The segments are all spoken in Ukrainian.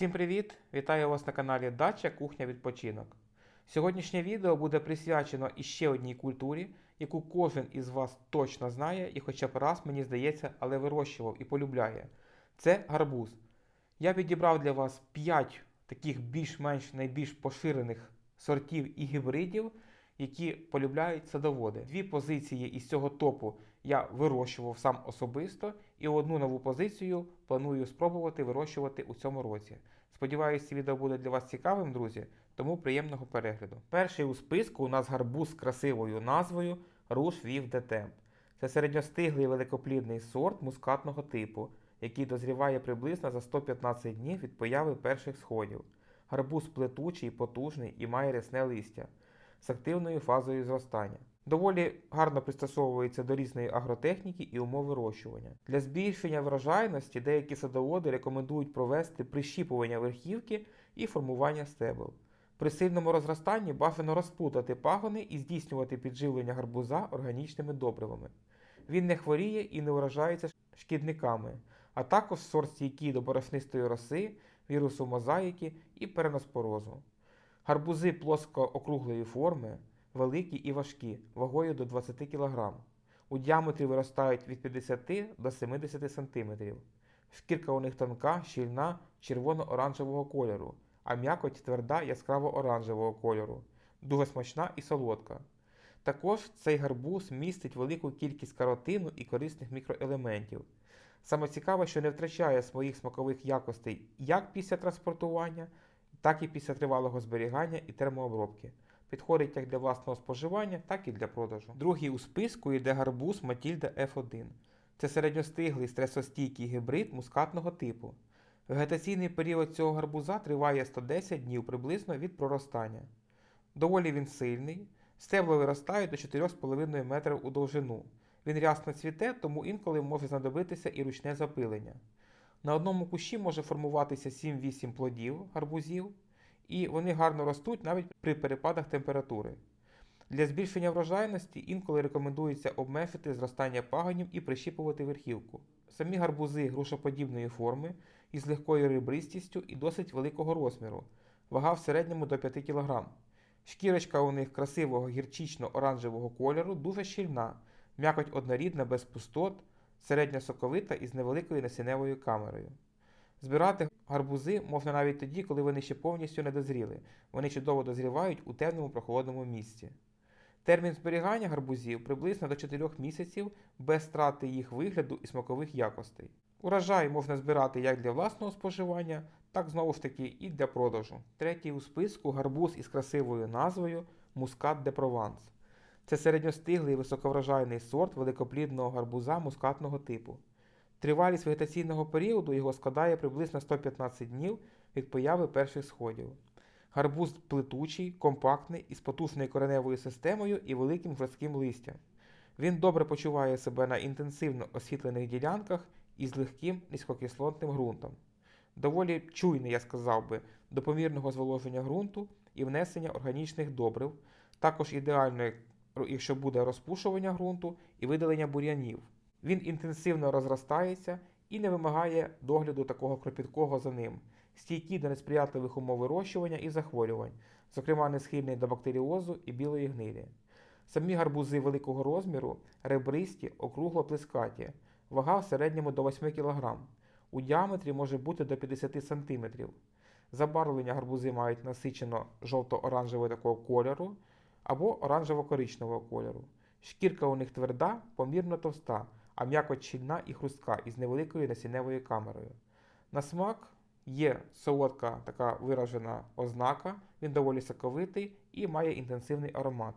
Всім привіт! Вітаю вас на каналі Дача Кухня Відпочинок. Сьогоднішнє відео буде присвячено іще одній культурі, яку кожен із вас точно знає і хоча б раз, мені здається, але вирощував і полюбляє. Це гарбуз. Я підібрав для вас 5 таких більш-менш найбільш поширених сортів і гібридів, які полюбляють садоводи. Дві позиції із цього топу я вирощував сам особисто, і одну нову позицію планую спробувати вирощувати у цьому році. Сподіваюся, це відео буде для вас цікавим, друзі, тому приємного перегляду. Перший у списку у нас гарбуз з красивою назвою Руш Вів Детемп. Це середньостиглий великоплідний сорт мускатного типу, який дозріває приблизно за 115 днів від появи перших сходів. Гарбуз плетучий, потужний і має рясне листя з активною фазою зростання. Доволі гарно пристосовується до різної агротехніки і умов вирощування. Для збільшення врожайності деякі садоводи рекомендують провести прищіпування верхівки і формування стебел. При сильному розростанні бажано розпутати пагони і здійснювати підживлення гарбуза органічними добривами. Він не хворіє і не вражається шкідниками, а також сорт стійкий до борошнистої роси, вірусу мозаїки і переноспорозу. Гарбузи плоско-округлої форми, великі і важкі, вагою до 20 кг. У діаметрі виростають від 50 до 70 см. Шкірка у них тонка, щільна, червоно-оранжевого кольору, а м'якоть тверда яскраво-оранжевого кольору, дуже смачна і солодка. Також цей гарбуз містить велику кількість каротину і корисних мікроелементів. Саме цікаве, що не втрачає своїх смакових якостей як після транспортування, так і після тривалого зберігання і термообробки. Підходить як для власного споживання, так і для продажу. Другий у списку йде гарбуз Матільда F1. Це середньостиглий стресостійкий гібрид мускатного типу. Вегетаційний період цього гарбуза триває 110 днів приблизно від проростання. Доволі він сильний, стебла виростають до 4,5 метрів у довжину. Він рясно цвіте, тому інколи може знадобитися і ручне запилення. На одному кущі може формуватися 7-8 плодів гарбузів, і вони гарно ростуть навіть при перепадах температури. Для збільшення врожайності інколи рекомендується обмежити зростання пагонів і прищіпувати верхівку. Самі гарбузи грушоподібної форми із легкою ребристістю і досить великого розміру, вага в середньому до 5 кг. Шкірочка у них красивого гірчично-оранжевого кольору, дуже щільна, м'якоть однорідна без пустот, середньо соковита із невеликою насінневою камерою. Збирати гарбузи можна навіть тоді, коли вони ще повністю не дозріли. Вони чудово дозрівають у темному прохолодному місці. Термін зберігання гарбузів приблизно до 4 місяців без страти їх вигляду і смакових якостей. Урожай можна збирати як для власного споживання, так знову ж таки і для продажу. Третій у списку гарбуз із красивою назвою Мускат де Прованс. Це середньостиглий високоврожайний сорт великоплідного гарбуза мускатного типу. Тривалість вегетаційного періоду його складає приблизно 115 днів від появи перших сходів. Гарбуз плетучий, компактний, із потужною кореневою системою і великим жорстким листям. Він добре почуває себе на інтенсивно освітлених ділянках із легким низькокислотним ґрунтом. Доволі чуйний, я сказав би, до помірного зволоження ґрунту і внесення органічних добрив, також ідеально, якщо буде розпушування ґрунту і видалення бур'янів. Він інтенсивно розростається і не вимагає догляду такого кропіткого за ним, стійкий до несприятливих умов вирощування і захворювань, зокрема не схильний до бактеріозу і білої гнилі. Самі гарбузи великого розміру, ребристі, округло плескаті, вага в середньому до 8 кг, у діаметрі може бути до 50 см. Забарвлення гарбузи мають насичено жовто-оранжевого такого кольору або оранжево-коричневого кольору. Шкірка у них тверда, помірно товста, а м'якоть щільна і хрустка із невеликою насінневою камерою. На смак є солодка така виражена ознака, він доволі соковитий і має інтенсивний аромат.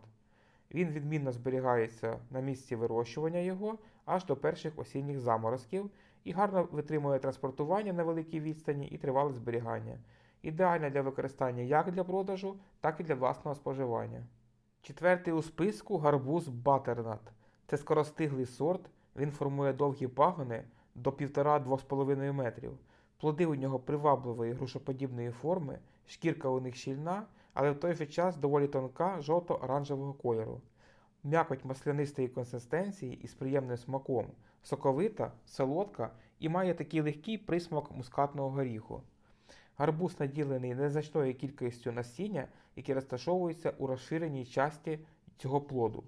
Він відмінно зберігається на місці вирощування його аж до перших осінніх заморозків і гарно витримує транспортування на великій відстані і тривале зберігання. Ідеальна для використання як для продажу, так і для власного споживання. Четвертий у списку гарбуз Батернат. Це скоростиглий сорт, він формує довгі пагони до 1,5-2,5 метрів. Плоди у нього привабливої грушоподібної форми, шкірка у них щільна, але в той же час доволі тонка жовто-оранжевого кольору. М'якоть маслянистої консистенції із приємним смаком, соковита, солодка і має такий легкий присмак мускатного горіху. Гарбуз наділений незначною кількістю насіння, які розташовуються у розширеній часті цього плоду.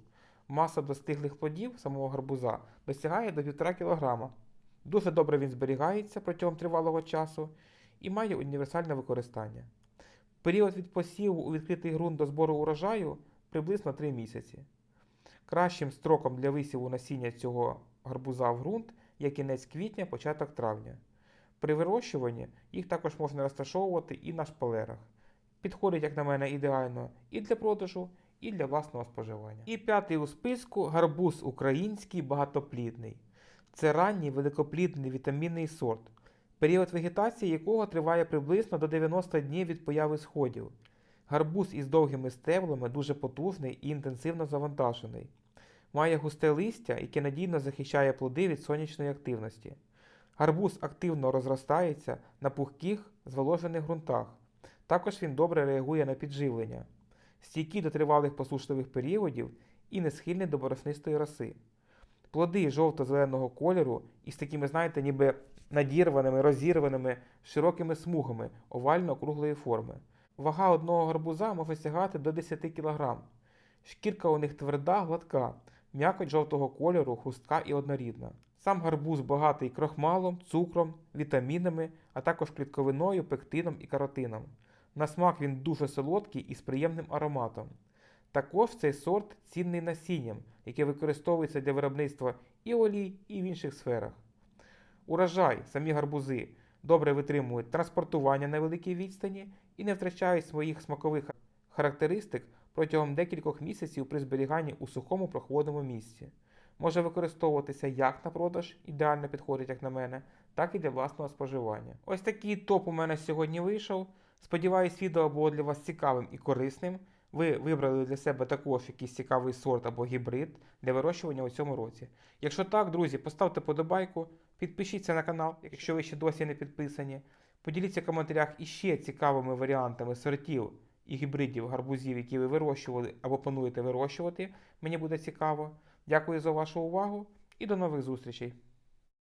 Маса достиглих плодів самого гарбуза досягає до 1,5 кг. Дуже добре він зберігається протягом тривалого часу і має універсальне використання. Період від посіву у відкритий ґрунт до збору урожаю приблизно 3 місяці. Кращим строком для висіву насіння цього гарбуза в ґрунт є кінець квітня, початок травня. При вирощуванні їх також можна розташовувати і на шпалерах. Підходить, як на мене, ідеально і для продажу, і для власного споживання. І п'ятий у списку гарбуз український багатоплідний. Це ранній великоплідний вітамінний сорт, період вегетації якого триває приблизно до 90 днів від появи сходів. Гарбуз із довгими стеблами дуже потужний і інтенсивно завантажений. Має густе листя, яке надійно захищає плоди від сонячної активності. Гарбуз активно розростається на пухких, зволожених ґрунтах. Також він добре реагує на підживлення, стійкий до тривалих посушливих періодів і не схильний до бороснистої роси. Плоди жовто-зеленого кольору із такими, знаєте, ніби надірваними, розірваними широкими смугами овально-круглої форми. Вага одного гарбуза може сягати до 10 кг. Шкірка у них тверда, гладка, м'якоть жовтого кольору, хрустка і однорідна. Сам гарбуз багатий крохмалом, цукром, вітамінами, а також клітковиною, пектином і каротином. На смак він дуже солодкий і з приємним ароматом. Також цей сорт цінний насінням, яке використовується для виробництва і олій, і в інших сферах. Урожай, самі гарбузи, добре витримують транспортування на великій відстані і не втрачають своїх смакових характеристик протягом декількох місяців при зберіганні у сухому прохолодному місці. Може використовуватися як на продаж, ідеально підходить, як на мене, так і для власного споживання. Ось такий топ у мене сьогодні вийшов. Сподіваюсь, відео було для вас цікавим і корисним. Ви вибрали для себе також якийсь цікавий сорт або гібрид для вирощування у цьому році. Якщо так, друзі, поставте подобайку, підпишіться на канал, якщо ви ще досі не підписані. Поділіться в коментарях іще цікавими варіантами сортів і гібридів гарбузів, які ви вирощували або плануєте вирощувати. Мені буде цікаво. Дякую за вашу увагу і до нових зустрічей!